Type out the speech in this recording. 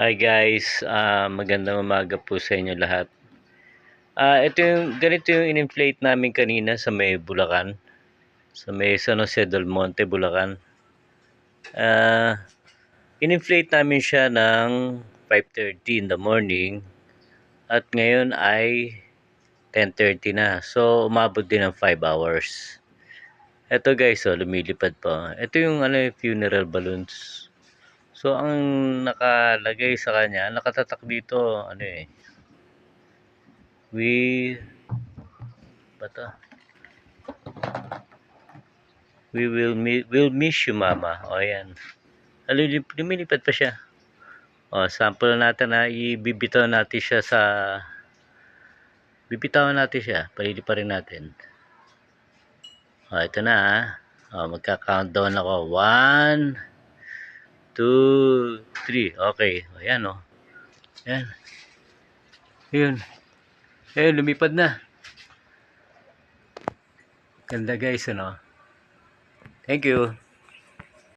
Hi guys, ah, magandang umaga po sa inyo lahat. Ah, ito yung ganito yung in-inflate namin kanina sa may Bulacan. Sa may San Jose del Monte, Bulacan. Ah, in-inflate namin siya ng 5:30 in the morning at ngayon ay 10:30 na. So umabot din ng 5 hours. Ito guys, oh, lumilipad pa. Ito yung ano, funeral balloons. So ang nakalagay sa kanya, nakatatak dito, ano eh. We bata. We will mi will miss you mama. O yan. Lumilipad pa siya. O, sample natin na ibibitaw natin siya sa bibitawan natin siya. Palilipa rin natin. O, ito na ha. O, magka-countdown ako. One, two, three. Okay. O, yan o. Yan. Yun. Eh, lumipad na. Ganda guys, ano? Thank you.